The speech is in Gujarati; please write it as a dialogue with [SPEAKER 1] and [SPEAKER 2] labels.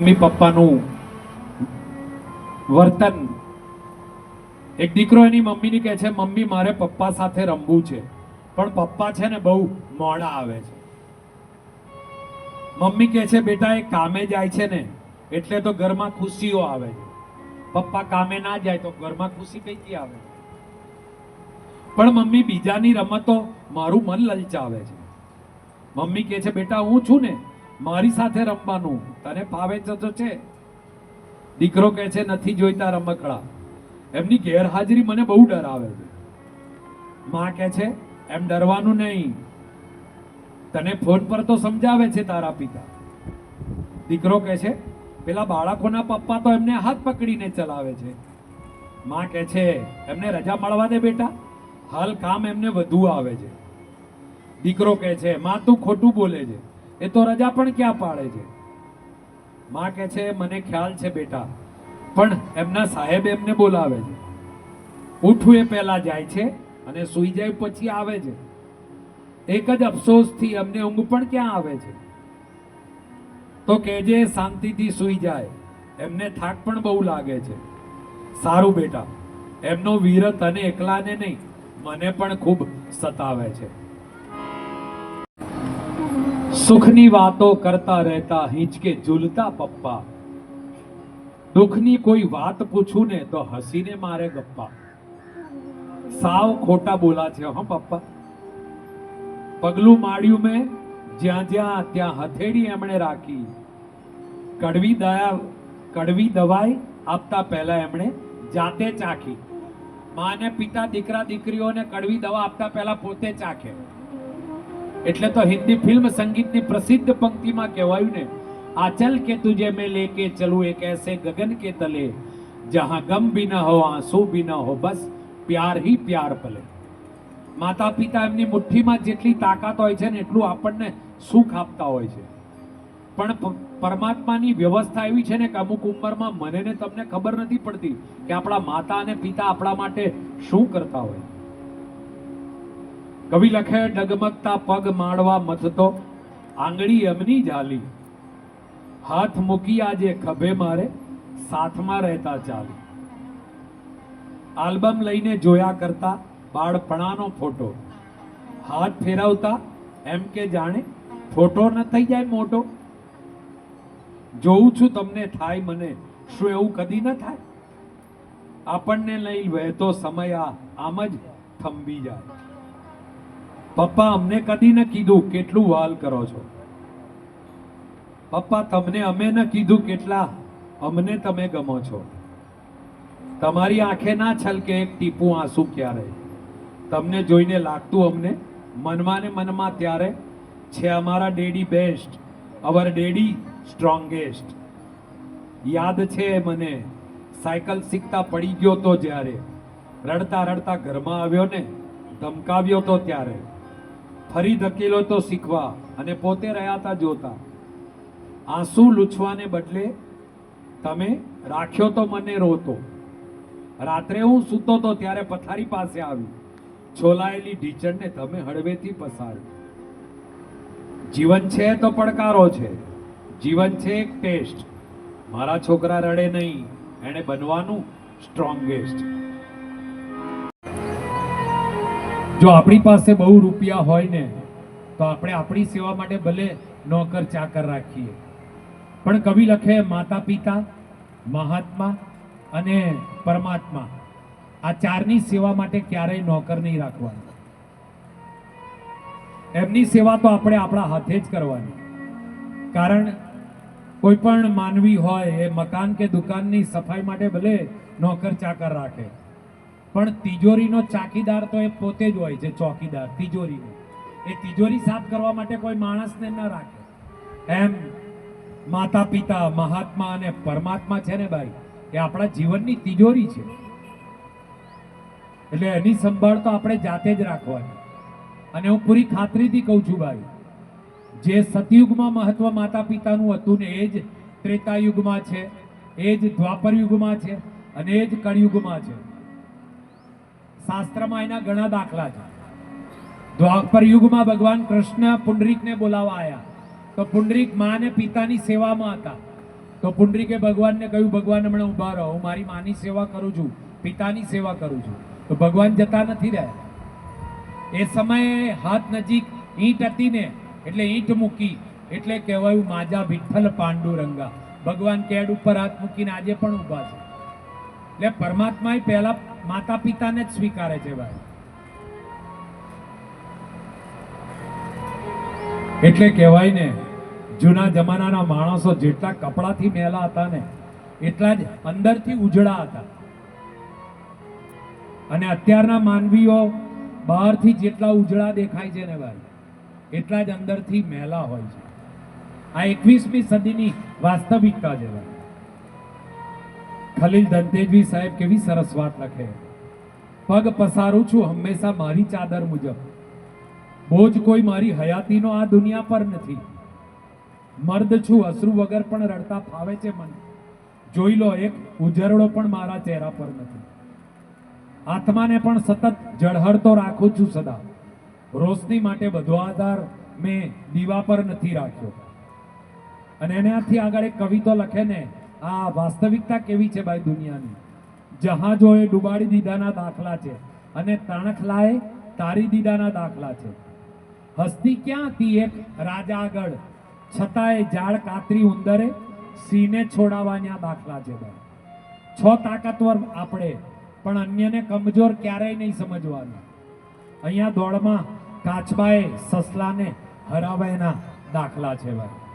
[SPEAKER 1] મમ્મી પપ્પાનું વર્તન. એક દીકરો એની મમ્મીની કહે છે, મમ્મી, મારે પપ્પા સાથે રમવું છે, પણ પપ્પા છે ને બહુ મોડા આવે છે. મમ્મી કહે છે, બેટા, એ કામે જાય છે ને, એટલે તો ઘરમાં ખુશીઓ આવે છે. પપ્પા કામે ના જાય તો ઘરમાં ખુશી કઈથી આવે? પણ મમ્મી બીજાની રમતો મારું મન લલચાવે છે. મમ્મી કહે છે, બેટા, હું છું ને મારી સાથે રમવાનું. તને ફાવે જતો છે. દીકરો કહે છે, નથી જોઈતા રમકડા. એમની ગેરહાજરી મને બહુ ડરાવે છે. માં કહે છે, એમ ડરવાનું નહીં. તને ફોન પર તો સમજાવે છે તારા પિતા. દીકરો કહે છે, પેલા બાળકોના પપ્પા તો એમને હાથ પકડીને ચલાવે છે. માં કહે છે, એમને રજા મળવા દે બેટા. હાલ કામ એમને વધુ આવે છે. દીકરો કહે છે, માં, તું ખોટું બોલે છે. એ તો રજા પણ ક્યાં પાડે છે? માં કે છે, મને ખ્યાલ છે બેટા, પણ એમના સાહેબ એમને બોલાવે છે. ઉઠવું એ પહેલા જાય છે અને સૂઈ જાય પછી આવે છે. એક જ અફસોસથી એમને ઊંઘ પણ ક્યાં આવે છે? તો કહેજે શાંતિથી સૂઈ જાય. એમને થાક પણ બહુ લાગે છે. સારું બેટા, એમનો વીર તને એકલાને નહીં, મને પણ ખૂબ સતાવે છે. સુખની વાતો કરતા રહેતા હિંચકે ઝૂલતા પપ્પા. દુઃખની કોઈ વાત પૂછું ને તો હસીને મારે ગપ્પા. સાવ ખોટા બોલા છે હો પપ્પા. પગલું માડ્યું મેં, જ્યાં જ્યાં ત્યાં હથેળી એમણે રાખી. કડવી દયા, કડવી દવાઈ આપતા પહેલા એમણે જાતે ચાખી. માને પિતા દીકરા દીકરીઓને કડવી દવા આપતા પહેલા પોતે ચાખે. એટલે તો હિન્દી ફિલ્મ સંગીતની પ્રસિદ્ધ પંક્તિમાં કહેવાયું ને આચલ કે તુજે મેં લેકે ચલું એક એસે ગગન કે તલે, જહાં ગમ બી ન હો, આંસુ બી ન હો, બસ પ્યાર હી પ્યાર પલે માતા પિતા એમની મુઠ્ઠીમાં જેટલી તાકાત હોય છે ને, એટલું આપણને સુખ આપતા હોય છે. પણ પરમાત્માની વ્યવસ્થા એવી છે ને કે અમુક ઉંમરમાં મને ને તમને ખબર નથી પડતી કે આપણા માતા અને પિતા આપણા માટે શું કરતા હોય. કવિ લખે, ડગમગતા પગ માળવા મથતો, આંગળી એમની જાલી હાથ મૂકી આજે ખભે મારે, સાથમાં રહેતા ચાલી. આલ્બમ લઈને જોયા કરતા બાળપણાનો ફોટો. હાથ ફેરવતા એમ કે, જાણે ફોટો ન થઈ જાય મોટો. જોઉં છું તમને થાય મને, શું એવું કદી ન થાય? આપણને લઈ વહેતો સમય આ આમ જ થંભી જાય. પપ્પા, અમને કદી ન કીધું કેટલું વાલ કરો છો. પપ્પા, તમને અમે ન કીધું કેટલા, અમને તમે ગમો છો. તમારી આંખે ના છલકે એક ટીપું આંસુ ક્યારે? તમને જોઈને લાગતું અમને? મનમાં ને મનમાં ત્યારે? છે અમારા daddy best, our daddy strongest. યાદ છે મને, સાયકલ શીખતા પડી ગયો તો જ્યારે. રડતા રડતા ઘરમાં આવ્યો ને, ધમકાવ્યો તો ત્યારે. ફરી ધકેલો તો શીખવા અને પોતે રહ્યા હતા જોતા. આંસુ લૂછવાને બદલે તમે રાખ્યો તો મને રોતો. રાત્રે હું સૂતો તો ત્યારે પથારી પાસે આવી. છોલાયેલી ઢીચણને તમે હળવેથી પસારી. જીવન છે તો પડકારો છે. જીવન છે એક ટેસ્ટ. મારા છોકરા રડે નહીં. એણે બનવાનું સ્ટ્રોંગેસ્ટ જો આપણી પાસે બહુ રૂપિયા હોય ને, તો આપણે આપણી સેવા માટે ભલે નોકર ચાકર રાખીએ. પણ કવિ લખે માતા પિતા મહાત્મા અને પરમાત્મા, આ ચારની સેવા માટે ક્યારેય નોકર નહીં રાખવાનો. એમની સેવા તો આપણે આપણા હાથે જ કરવાની. કારણ કોઈ પણ માનવી હોય, એ મકાન કે દુકાનની સફાઈ માટે ભલે નોકર ચાકર રાખે પણ તિજોરીનો ચાકીદાર તો એ પોતે જ હોય છે, ચોકીદાર, તિજોરીનો. એ તિજોરી સાફ કરવા માટે કોઈ માણસને ન રાખે. એમ માતા પિતા મહાત્મા અને પરમાત્મા છે ને ભાઈ એ આપણા જીવનની તિજોરી છે. એટલે એની સંભાળ તો આપણે જાતે જ રાખવાની. અને હું પૂરી ખાતરીથી કહું છું ભાઈ જે સતયુગમાં મહત્વ માતા પિતાનું હતું ને એ જ ત્રેતા યુગમાં છે, એ જ દ્વાપર યુગમાં છે, અને એ જ કળિયુગમાં છે. શાસ્ત્રમાં એના ઘણા દાખલા છે. દ્વાપર યુગમાં ભગવાન કૃષ્ણ પુંડરીકને બોલાવવા આવ્યા તો પુંડરીક માને પિતાની સેવામાં હતા. તો પુંડરીકે ભગવાનને કહ્યું, ભગવાન, હમણાં ઊભા રહો. હું મારી માની સેવા કરું છું, પિતાની સેવા કરું છું. તો ભગવાન જતા નથી રહ્યા. એ સમયે હાથ નજીક ઈંટ હતી ને એટલે ઈંટ મૂકી, એટલે કહેવાયું, માજા વિઠ્ઠલ પાંડુરંગા. ભગવાન કેડ ઉપર હાથ મૂકીને આજે પણ ઊભા છે. એટલે પરમાત્મા પહેલા માતા પિતાને જ સ્વીકારે છે ભાઈ. એટલે કહેવાય ને, જૂના જમાનાના માણસો જેટલા કપડાથી મેલા હતા ને, એટલા જ અંદરથી ઉજળા હતા. અને અત્યારના માનવીઓ બહારથી જેટલા ઉજળા દેખાય છે ને ભાઈ, એટલા જ અંદરથી મેલા હોય છે. આ એકવીસમી સદીની વાસ્તવિકતા છે ભાઈ. ખલીલ દંતેજવી સાહેબ કેવી સરસ વાત લખે. પગ પસારું છું હંમેશા મારી ચાદર મુજબ. બોજ કોઈ મારી હયાતીનો આ દુનિયા પર નથી. મર્દ છું, અશ્રુ વગર પણ રડતા ફાવે છે મને. જોઈ લો, એક ઉજરડો પણ મારા ચહેરા પર નથી. આત્માને પણ સતત જળહળતો રાખું છું સદા. રોશની માટે બધો આધાર મેં દીવા પર નથી રાખ્યો. અને એનાથી આગળ એક કવિતો લખે ને આ વાસ્તવિકતા કેવી છે ભાઈ દુનિયાની? જહાજોએ ડુબાડી દીધાના દાખલા છે અને તણખલાએ તારી દીધાના દાખલા છે. હસ્તી ક્યાં હતી એક રાજા આગળ છતાંય ઝાડ કાતરી ઉંદરે સિંહને છોડાવવાના દાખલા છે ભાઈ છ તાકાતવર આપણે, પણ અન્યને કમજોર ક્યારેય નહીં સમજવાનું. અહીંયા દોડમાં કાચબાએ સસલાને હરાવ્યાના દાખલા છે ભાઈ